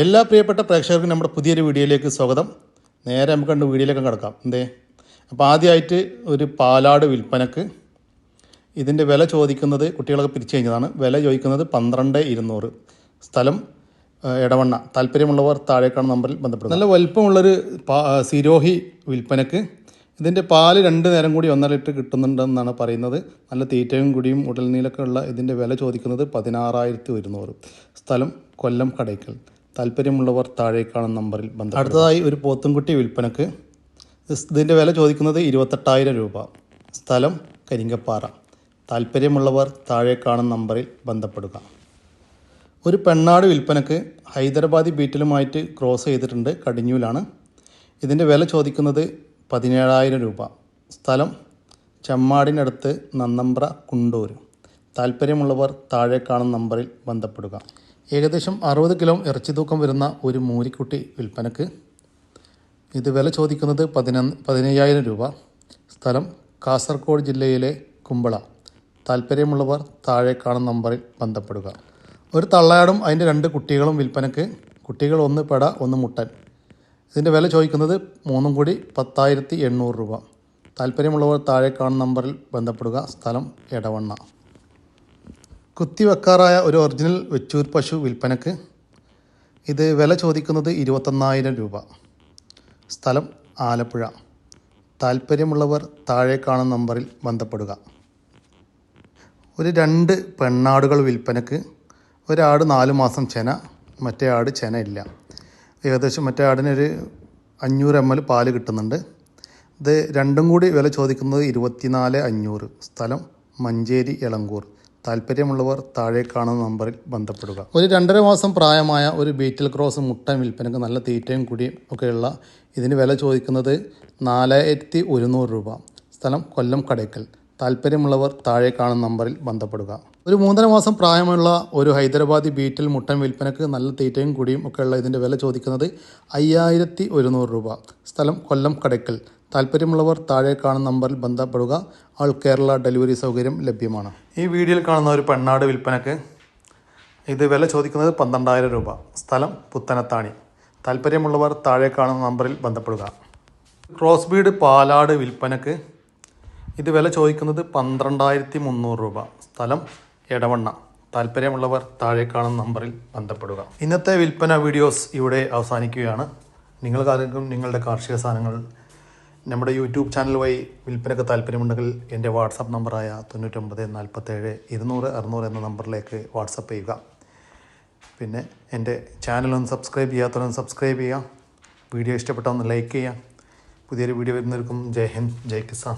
എല്ലാ പ്രിയപ്പെട്ട പ്രേക്ഷകർക്കും നമ്മുടെ പുതിയൊരു വീഡിയോയിലേക്ക് സ്വാഗതം. നേരെ നമുക്ക് കണ്ട് വീഡിയോയിലേക്ക് കിടക്കാം. എന്തേ? അപ്പോൾ ആദ്യമായിട്ട് ഒരു പാലാട് വിൽപ്പനക്ക് ഇതിന്റെ വില ചോദിക്കുന്നത് കുട്ടികളൊക്കെ പിരിച്ചു കഴിഞ്ഞതാണ്. വില ചോദിക്കുന്നത് പന്ത്രണ്ട് ഇരുന്നൂറ്. സ്ഥലം ഇടവണ്ണ താല്പര്യമുള്ളവർ താഴേക്കാണ് നമ്പറിൽ ബന്ധപ്പെടുന്നത്. നല്ല വലിപ്പമുള്ളൊരു പാ സിരോഹി വിൽപ്പനക്ക് ഇതിന്റെ പാൽ രണ്ട് നേരം കൂടി ഒന്നര ലിറ്റർ കിട്ടുന്നുണ്ടെന്നാണ് പറയുന്നത്. നല്ല തീറ്റയും കുടിയും ഉടൽനീലൊക്കെ ഉള്ള ഇതിന്റെ വില ചോദിക്കുന്നത് പതിനാറായിരത്തി ഒരുന്നൂറ്. സ്ഥലം കൊല്ലം കടയ്ക്കൽ. താല്പര്യമുള്ളവർ താഴേക്കാണെന്ന നമ്പറിൽ ബന്ധം അടുത്തതായി ഒരു പോത്തുംകുട്ടി വിൽപ്പനക്ക്. ഇതിന്റെ വില ചോദിക്കുന്നത് ഇരുപത്തെട്ടായിരം രൂപ. സ്ഥലം കരിങ്കപ്പാറ. താല്പര്യമുള്ളവർ താഴെ കാണുന്ന നമ്പറിൽ ബന്ധപ്പെടുക. ഒരു പെണ്ണാട് വിൽപ്പനക്ക് ഹൈദരാബാദി ബീറ്റിലുമായിട്ട് ക്രോസ് ചെയ്തിട്ടുണ്ട് കടിഞ്ഞൂലാണ്. ഇതിന്റെ വില ചോദിക്കുന്നത് പതിനേഴായിരം രൂപ. സ്ഥലം ചെമ്മാടിനടുത്ത് നന്നമ്പ്ര കുണ്ടൂർ താല്പര്യമുള്ളവർ താഴെ കാണുന്ന നമ്പറിൽ ബന്ധപ്പെടുക. ഏകദേശം അറുപത് കിലോ ഇറച്ചി തൂക്കം വരുന്ന ഒരു മൂരിക്കുട്ടി വിൽപ്പനക്ക്. ഇത് വില ചോദിക്കുന്നത് പതിനൊന്ന് പതിനയ്യായിരം രൂപ. സ്ഥലം കാസർഗോഡ് ജില്ലയിലെ കുമ്പള. താല്പര്യമുള്ളവർ താഴെ കാണുന്ന നമ്പറിൽ ബന്ധപ്പെടുക. ഒരു തള്ളയാടും അതിന്റെ രണ്ട് കുട്ടികളും വിൽപ്പനക്ക്. കുട്ടികൾ ഒന്ന് പെട ഒന്ന് മുട്ടൻ. ഇതിന്റെ വില ചോദിക്കുന്നത് മൂന്നും കൂടി പത്തായിരത്തി എണ്ണൂറ് രൂപ. താല്പര്യമുള്ളവർ താഴെ കാണുന്ന നമ്പറിൽ ബന്ധപ്പെടുക. സ്ഥലം എടവണ്ണ. കുത്തിവെക്കാറായ ഒരു ഒറിജിനൽ വെച്ചൂർ പശു വിൽപ്പനക്ക് ഇത് വില ചോദിക്കുന്നത് ഇരുപത്തൊന്നായിരം രൂപ. സ്ഥലം ആലപ്പുഴ. താല്പര്യമുള്ളവർ താഴെ കാണുന്ന നമ്പറിൽ ബന്ധപ്പെടുക. ഒരു രണ്ട് പെണ്ണാടുകൾ വിൽപ്പനക്ക് ഒരാട് നാലു മാസം ചെന മറ്റേ ആട് ചെന ഇല്ല. ഏകദേശം മറ്റേ ആടിനൊരു അഞ്ഞൂറ് എം എൽ പാൽ കിട്ടുന്നുണ്ട്. ഇത് രണ്ടും കൂടി വില ചോദിക്കുന്നത് ഇരുപത്തിനാല് അഞ്ഞൂറ്. സ്ഥലം മഞ്ചേരി എളങ്കൂർ. താല്പര്യമുള്ളവർ താഴെ കാണുന്ന നമ്പറിൽ ബന്ധപ്പെടുക. ഒരു രണ്ടര മാസം പ്രായമായ ഒരു ബീറ്റിൽ ക്രോസ് മുട്ട വിൽപ്പനക്ക് നല്ല തീറ്റയും കുടിയും ഒക്കെയുള്ള ഇതിന് വില ചോദിക്കുന്നത് നാലായിരത്തി ഒരുന്നൂറ് രൂപ. സ്ഥലം കൊല്ലം കടയ്ക്കൽ. താല്പര്യമുള്ളവർ താഴെ കാണുന്ന നമ്പറിൽ ബന്ധപ്പെടുക. ഒരു മൂന്നര മാസം പ്രായമുള്ള ഒരു ഹൈദരാബാദി ബീറ്റിൽ മുട്ടൻ വിൽപ്പനക്ക് നല്ല തീറ്റയും കുടിയും ഒക്കെയുള്ള ഇതിന്റെ വില ചോദിക്കുന്നത് അയ്യായിരത്തി ഒരുന്നൂറ് രൂപ. സ്ഥലം കൊല്ലം കടയ്ക്കൽ. താല്പര്യമുള്ളവർ താഴെ കാണുന്ന നമ്പറിൽ ബന്ധപ്പെടുക. ആൾ കേരള ഡെലിവറി സൗകര്യം ലഭ്യമാണ്. ഈ വീഡിയോയിൽ കാണുന്ന ഒരു പെണ്ണാട് വിൽപ്പനക്ക് ഇത് വില ചോദിക്കുന്നത് പന്ത്രണ്ടായിരം രൂപ. സ്ഥലം പുത്തനത്താണി. താല്പര്യമുള്ളവർ താഴെ കാണുന്ന നമ്പറിൽ ബന്ധപ്പെടുക. ക്രോസ് ബീഡ് പാലാട് വിൽപ്പനക്ക് ഇത് വില ചോദിക്കുന്നത് പന്ത്രണ്ടായിരത്തി മുന്നൂറ് രൂപ. സ്ഥലം എടവണ്ണ. താല്പര്യമുള്ളവർ താഴെ കാണുന്ന നമ്പറിൽ ബന്ധപ്പെടുക. ഇന്നത്തെ വിൽപ്പന വീഡിയോസ് ഇവിടെ അവസാനിക്കുകയാണ്. നിങ്ങൾക്കാർക്കും നിങ്ങളുടെ കാർഷിക സാധനങ്ങൾ നമ്മുടെ യൂട്യൂബ് ചാനൽ വഴി വിൽപ്പനയ്ക്ക് താല്പര്യമുണ്ടെങ്കിൽ എന്റെ വാട്സാപ്പ് നമ്പറായ തൊണ്ണൂറ്റൊമ്പത് നാൽപ്പത്തേഴ് ഇരുന്നൂറ് അറുന്നൂറ് എന്ന നമ്പറിലേക്ക് വാട്സപ്പ് ചെയ്യുക. പിന്നെ എന്റെ ചാനലൊന്ന് സബ്സ്ക്രൈബ് ചെയ്യാത്തവരൊന്ന് സബ്സ്ക്രൈബ് ചെയ്യുക. വീഡിയോ ഇഷ്ടപ്പെട്ടൊന്ന് ലൈക്ക് ചെയ്യുക. പുതിയൊരു വീഡിയോ വരുന്നവർക്കും ജയ് ഹിന്ദ് ജയ് കിസാൻ.